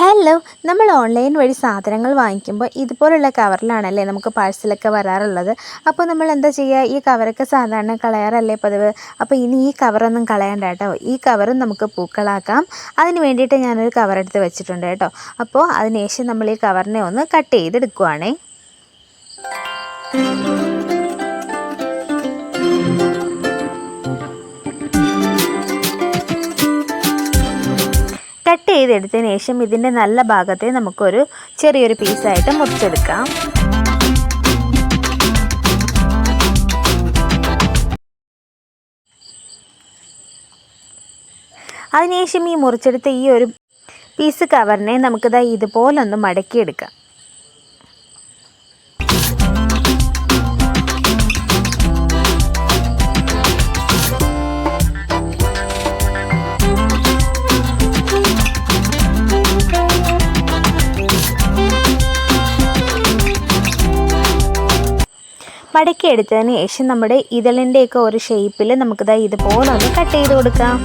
Hello നമ്മൾ online വഴി സാധനങ്ങൾ വാങ്ങിക്കുമ്പോൾ ഇതുപോലുള്ള കവറിലാണല്ലേ നമുക്ക് പാഴ്സലൊക്കെ വരാറുള്ളത്? അപ്പോൾ നമ്മൾ എന്താ ചെയ്യുക ഈ കവറൊക്കെ സാധാരണ കളയാറല്ലേ പതിവ്? അപ്പോൾ ഇനി ഈ കവറൊന്നും കളയണ്ട കേട്ടോ. ഈ കവറും നമുക്ക് പൂക്കളാക്കാം. അതിന് വേണ്ടിയിട്ട് ഞാനൊരു കവറെടുത്ത് വെച്ചിട്ടുണ്ട് കേട്ടോ. അപ്പോൾ അതിനുശേഷം നമ്മൾ ഈ കവറിനെ ഒന്ന് കട്ട് ചെയ്തെടുക്കുവാണേ. ചെയ്തെടുത്തതിന് ശേഷം ഇതിന്റെ നല്ല ഭാഗത്തെ നമുക്കൊരു ചെറിയൊരു പീസായിട്ട് മുറിച്ചെടുക്കാം. അതിനുശേഷം ഈ മുറിച്ചെടുത്ത ഈ ഒരു പീസ് കവറിനെ നമുക്കിതാ ഇതുപോലൊന്ന് മടക്കിയെടുക്കാം. മടക്കി എടുത്തതിന് ശേഷം നമ്മുടെ ഇതളിന്റെയൊക്കെ ഒരു ഷേപ്പിൽ നമുക്കിതാ ഇതുപോലെ ഒന്ന് കട്ട് ചെയ്ത് കൊടുക്കാം.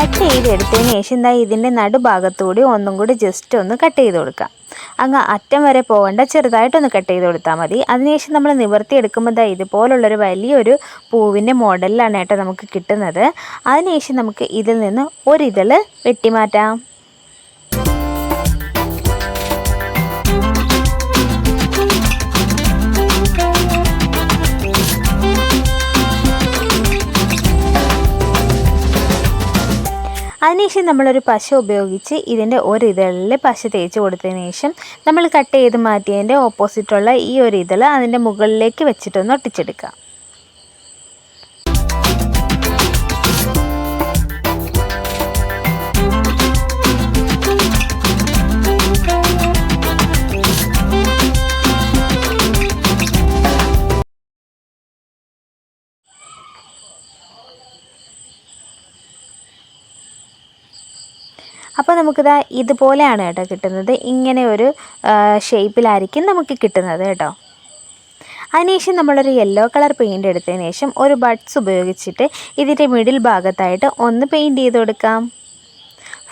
കട്ട് ചെയ്തെടുത്തതിന് ശേഷം എന്താ ഇതിന്റെ നടുഭാഗത്തൂടി ഒന്നും കൂടി ജസ്റ്റ് ഒന്ന് കട്ട് ചെയ്ത് കൊടുക്കാം. അങ്ങ് അറ്റം വരെ പോകേണ്ട ചെറുതായിട്ടൊന്ന് കട്ട് ചെയ്ത് കൊടുത്താൽ മതി. അതിനുശേഷം നമ്മൾ നിവർത്തി എടുക്കുമ്പോൾ ദാ ഇതുപോലുള്ളൊരു വലിയൊരു പൂവിന്റെ മോഡലിലാണ് കേട്ടോ നമുക്ക് കിട്ടുന്നത്. അതിനുശേഷം നമുക്ക് ഇതിൽ നിന്ന് ഒരിതൾ വെട്ടിമാറ്റാം. അതിനുശേഷം നമ്മളൊരു പശ ഉപയോഗിച്ച് ഇതിന്റെ ഒരു ഇതളിൽ പശ തേച്ച് കൊടുത്തതിന് ശേഷം നമ്മൾ കട്ട് ചെയ്ത് മാറ്റിയതിന്റെ ഓപ്പോസിറ്റുള്ള ഈ ഒരു ഇതൾ അതിന്റെ മുകളിലേക്ക് വെച്ചിട്ടൊന്ന് ഒട്ടിച്ചെടുക്കാം അപ്പോൾ നമുക്കിതാ ഇതുപോലെയാണ് കേട്ടോ കിട്ടുന്നത്. ഇങ്ങനെ ഒരു ഷേപ്പിലായിരിക്കും നമുക്ക് കിട്ടുന്നത് കേട്ടോ. അതിനുശേഷം നമ്മളൊരു യെല്ലോ കളർ പെയിന്റ് എടുത്തതിന് ശേഷം ഒരു ബഡ്സ് ഉപയോഗിച്ചിട്ട് ഇതിന്റെ മിഡിൽ ഭാഗത്തായിട്ട് ഒന്ന് പെയിന്റ് ചെയ്ത് കൊടുക്കാം.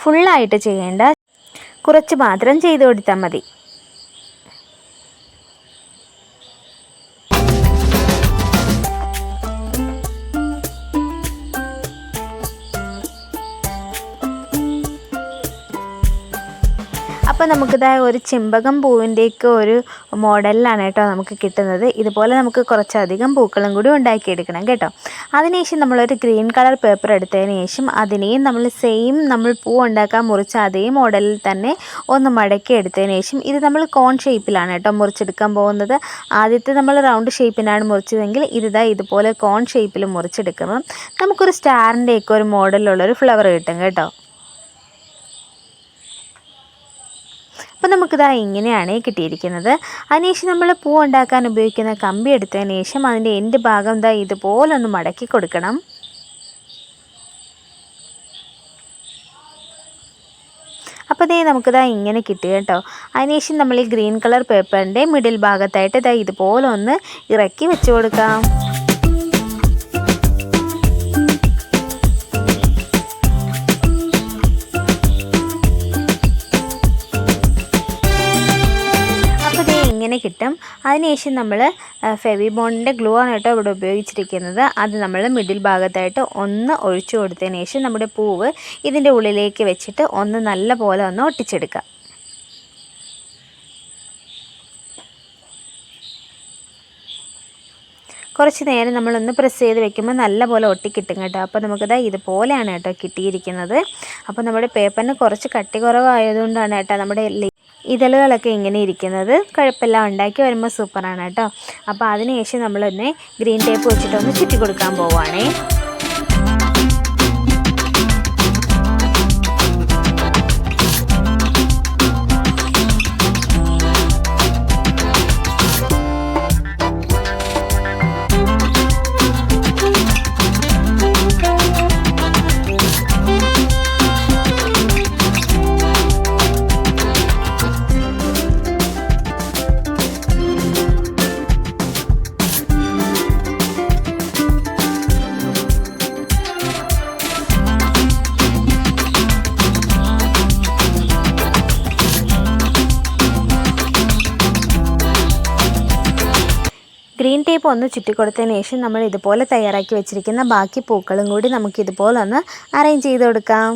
ഫുള്ളായിട്ട് ചെയ്യേണ്ട കുറച്ച് മാത്രം ചെയ്ത് കൊടുത്താൽ മതി. അപ്പോൾ നമുക്കിതാ ഒരു ചെമ്പകം പൂവിന്റെയൊക്കെ ഒരു മോഡലിലാണ് കേട്ടോ നമുക്ക് കിട്ടുന്നത്. ഇതുപോലെ നമുക്ക് കുറച്ചധികം പൂക്കളും കൂടി ഉണ്ടാക്കിയെടുക്കണം കേട്ടോ. അതിനുശേഷം നമ്മളൊരു ഗ്രീൻ കളർ പേപ്പർ എടുത്തതിന് ശേഷം അതിനെയും നമ്മൾ സെയിം നമ്മൾ പൂ ഉണ്ടാക്കാൻ മുറിച്ച അതേ മോഡലിൽ തന്നെ ഒന്ന് മടക്കി എടുത്തതിന് ശേഷം ഇത് നമ്മൾ കോൺ ഷേപ്പിലാണ് കേട്ടോ മുറിച്ചെടുക്കാൻ പോകുന്നത്. ആദ്യത്തെ നമ്മൾ റൗണ്ട് ഷേപ്പിനാണ് മുറിച്ചതെങ്കിൽ ഇതാ ഇതുപോലെ കോൺ ഷേപ്പിൽ മുറിച്ചെടുക്കുമ്പം നമുക്കൊരു സ്റ്റാറിന്റെയൊക്കെ ഒരു മോഡലിലുള്ളൊരു ഫ്ലവർ കിട്ടും കേട്ടോ. അപ്പോൾ നമുക്കിതാ ഇങ്ങനെയാണ് കിട്ടിയിരിക്കുന്നത്. അതിനുശേഷം നമ്മൾ പൂ ഉണ്ടാക്കാൻ ഉപയോഗിക്കുന്ന കമ്പി എടുത്തതിന് ശേഷം അതിന്റെ എൻഡ് ഭാഗം ഇതാ ഇതുപോലെ ഒന്ന് മടക്കി കൊടുക്കണം. അപ്പോൾ ഇതേ നമുക്കിതാ ഇങ്ങനെ കിട്ടുക കേട്ടോ. അതിനുശേഷം നമ്മൾ ഈ ഗ്രീൻ കളർ പേപ്പറിന്റെ മിഡിൽ ഭാഗത്തായിട്ട് ഇതാ ഇതുപോലെ ഒന്ന് ഇറക്കി വെച്ച് കൊടുക്കാം. അതിനുശേഷം നമ്മൾ ഫെവി ബോണിന്റെ ഗ്ലൂ ആണ് കേട്ടോ ഇവിടെ ഉപയോഗിച്ചിരിക്കുന്നത്. അത് നമ്മൾ മിഡിൽ ഭാഗത്തായിട്ട് ഒന്ന് ഒഴിച്ചു കൊടുത്തതിന് ശേഷം നമ്മുടെ പൂവ് ഇതിന്റെ ഉള്ളിലേക്ക് വെച്ചിട്ട് ഒന്ന് നല്ല പോലെ ഒന്ന് ഒട്ടിച്ചെടുക്കുക. കുറച്ച് നേരം നമ്മളൊന്ന് പ്രസ് ചെയ്ത് വെക്കുമ്പോൾ നല്ല പോലെ ഒട്ടിക്കിട്ടും കേട്ടോ. അപ്പോൾ നമുക്കിത് ഇതുപോലെയാണ് കേട്ടോ കിട്ടിയിരിക്കുന്നത്. അപ്പോൾ നമ്മുടെ പേപ്പറിന് കുറച്ച് കട്ടി കുറവായതുകൊണ്ടാണ് കേട്ടോ നമ്മുടെ ഇതളുകളൊക്കെ ഇങ്ങനെ ഇരിക്കുന്നത് കുഴപ്പമില്ല. ഉണ്ടാക്കി വരുമ്പോൾ സൂപ്പറാണ് കേട്ടോ. അപ്പോൾ അതിനുശേഷം നമ്മളൊന്ന് ഗ്രീൻ ടേപ്പ് വെച്ചിട്ടൊന്ന് ചുറ്റി കൊടുക്കാൻ പോവുകയാണേ ടേപ്പ് ഒന്ന് ചുറ്റിക്കൊടുത്തതിന് ശേഷം നമ്മൾ ഇതുപോലെ തയ്യാറാക്കി വെച്ചിരിക്കുന്ന ബാക്കി പൂക്കളും കൂടി നമുക്ക് ഇതുപോലെ ഒന്ന് അറേഞ്ച് ചെയ്ത് കൊടുക്കാം.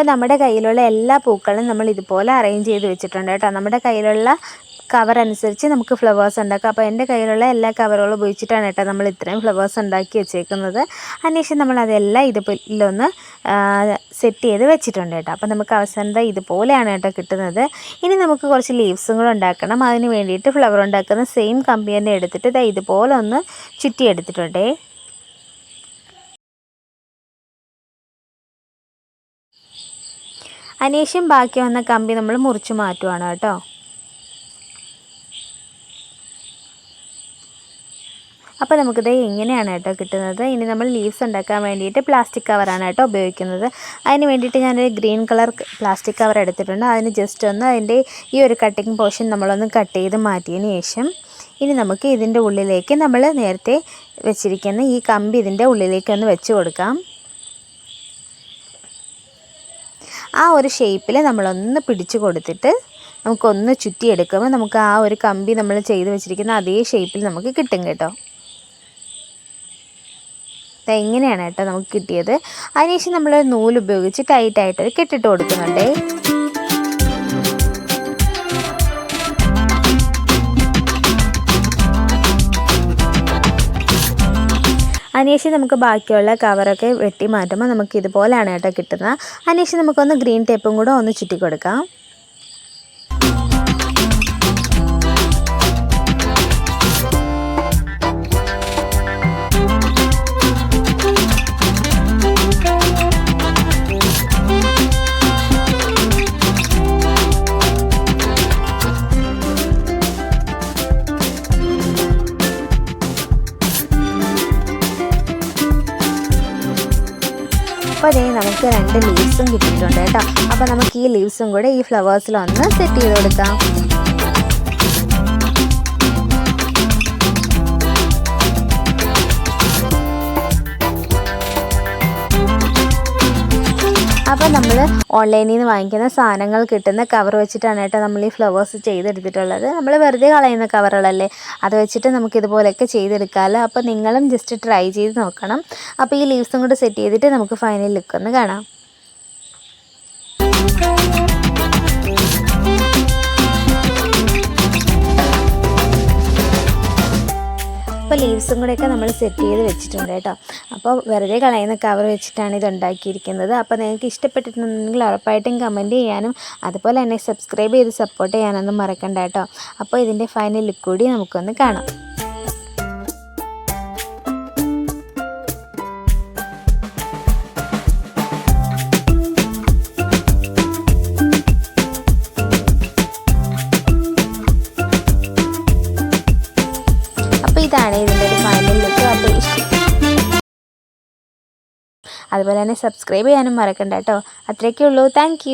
അപ്പോൾ നമ്മുടെ കയ്യിലുള്ള എല്ലാ പൂക്കളും നമ്മൾ ഇതുപോലെ അറേഞ്ച് ചെയ്ത് വെച്ചിട്ടുണ്ട് കേട്ടോ. നമ്മുടെ കയ്യിലുള്ള കവർ അനുസരിച്ച് നമുക്ക് ഫ്ലവേഴ്സ് ഉണ്ടാക്കാം. അപ്പോൾ എന്റെ കയ്യിലുള്ള എല്ലാ കവറുകളും ഉപയോഗിച്ചിട്ടാണ് കേട്ടോ നമ്മൾ ഇത്രയും ഫ്ലവേഴ്സ് ഉണ്ടാക്കി വെച്ചേക്കുന്നത്. അതിനുശേഷം നമ്മൾ അതെല്ലാം ഇതുപോലൊന്ന് സെറ്റ് ചെയ്ത് വെച്ചിട്ടുണ്ട് കേട്ടോ. അപ്പോൾ നമുക്ക് അവസാനത്തെ ഇതുപോലെയാണ് കേട്ടോ കിട്ടുന്നത്. ഇനി നമുക്ക് കുറച്ച് ലീവ്സും കൂടെ ഉണ്ടാക്കണം. അതിന് വേണ്ടിയിട്ട് ഫ്ലവർ ഉണ്ടാക്കുന്ന സെയിം കമ്പി തന്നെ എടുത്തിട്ട് ഇതുപോലെ ഒന്ന് ചുറ്റി എടുത്തിട്ടുണ്ടേ അതിനുശേഷം ബാക്കി വന്ന കമ്പി നമ്മൾ മുറിച്ച് മാറ്റുവാണ് കേട്ടോ. അപ്പോൾ നമുക്കിത് എങ്ങനെയാണ് കേട്ടോ കിട്ടുന്നത്. ഇനി നമ്മൾ ലീവ്സ് ഉണ്ടാക്കാൻ വേണ്ടിയിട്ട് പ്ലാസ്റ്റിക് കവറാണ് കേട്ടോ ഉപയോഗിക്കുന്നത്. അതിന് വേണ്ടിയിട്ട് ഞാനൊരു ഗ്രീൻ കളർ പ്ലാസ്റ്റിക് കവർ എടുത്തിട്ടുണ്ട്. അതിന് ജസ്റ്റ് ഒന്ന് അതിന്റെ ഈ ഒരു കട്ടിങ് പോർഷൻ നമ്മളൊന്ന് കട്ട് ചെയ്ത് മാറ്റിയതിന് ശേഷം ഇനി നമുക്ക് ഇതിന്റെ ഉള്ളിലേക്ക് നമ്മൾ നേരത്തെ വെച്ചിരിക്കുന്ന ഈ കമ്പി ഇതിന്റെ ഉള്ളിലേക്ക് ഒന്ന് വെച്ച് കൊടുക്കാം. ആ ഒരു ഷേപ്പിൽ നമ്മളൊന്ന് പിടിച്ചു കൊടുത്തിട്ട് നമുക്കൊന്ന് ചുറ്റിയെടുക്കുമ്പോൾ നമുക്ക് ആ ഒരു കമ്പി നമ്മൾ ചെയ്ത് വെച്ചിരിക്കുന്ന അതേ ഷേപ്പിൽ നമുക്ക് കിട്ടും കേട്ടോ. ഇങ്ങനെയാണ് കേട്ടോ നമുക്ക് കിട്ടിയത്. അതിനുശേഷം നമ്മൾ നൂലുപയോഗിച്ച് ടൈറ്റായിട്ടൊരു കെട്ടിട്ട് കൊടുക്കുന്നുണ്ടേ. അതിനുശേഷം നമുക്ക് ബാക്കിയുള്ള കവറൊക്കെ വെട്ടി മാറ്റുമ്പോൾ നമുക്ക് ഇതുപോലെയാണ് കേട്ടോ കിട്ടുന്നത്. അതിനുശേഷം നമുക്കൊന്ന് ഗ്രീൻ ടേപ്പും കൂടെ ഒന്ന് ചുറ്റി കൊടുക്കാം രണ്ട് ലീവ്സും കിട്ടിയിട്ടുണ്ട് കേട്ടോ. അപ്പോൾ നമുക്ക് ഈ ലീവ്സും കൂടെ ഈ ഫ്ലവേഴ്സിലൊന്ന് സെറ്റ് ചെയ്ത് കൊടുക്കാം. നമ്മൾ ഓൺലൈനിൽ നിന്ന് വാങ്ങിക്കുന്ന സാധനങ്ങൾ കിട്ടുന്ന കവർ വെച്ചിട്ടാണ് കേട്ടോ നമ്മൾ ഈ ഫ്ലവേഴ്സ് ചെയ്തെടുത്തിട്ടുള്ളത്. നമ്മൾ വെറുതെ കളയുന്ന കവറുകളല്ലേ അത് വെച്ചിട്ട് നമുക്ക് ഇതുപോലെയൊക്കെ ചെയ്തെടുക്കാമല്ലോ അപ്പോൾ നിങ്ങളും ജസ്റ്റ് ട്രൈ ചെയ്ത് നോക്കണം. അപ്പോൾ ഈ ലീവ്സും കൂടെ സെറ്റ് ചെയ്തിട്ട് നമുക്ക് ഫൈനൽ ലുക്ക് ഒന്ന് കാണാം. അപ്പോൾ ലീവ്സും കൂടെയൊക്കെ നമ്മൾ സെറ്റ് ചെയ്ത് വെച്ചിട്ടുണ്ട് കേട്ടോ. അപ്പോൾ വെറുതെ കളയുന്ന കവർ വെച്ചിട്ടാണ് ഇത് ഉണ്ടാക്കിയിരിക്കുന്നത്. അപ്പോൾ നിങ്ങൾക്ക് ഇഷ്ടപ്പെട്ടിട്ടുണ്ടെങ്കിൽ ഉറപ്പായിട്ടും കമന്റ് ചെയ്യാനും അതുപോലെ തന്നെ സബ്സ്ക്രൈബ് ചെയ്ത് സപ്പോർട്ട് ചെയ്യാനൊന്നും മറക്കണ്ട കേട്ടോ. അപ്പോൾ ഇതിന്റെ ഫൈനൽ ലുക്ക് കൂടി നമുക്കൊന്ന് കാണാം. ഇതാണ് ഇതിന്റെ ഒരു ഫൈനൽ ലുക്ക് അപ്പോൾ അതുപോലെ തന്നെ സബ്സ്ക്രൈബ് ചെയ്യാനും മറക്കണ്ട കേട്ടോ. അത്രയൊക്കെ ഉള്ളൂ. താങ്ക്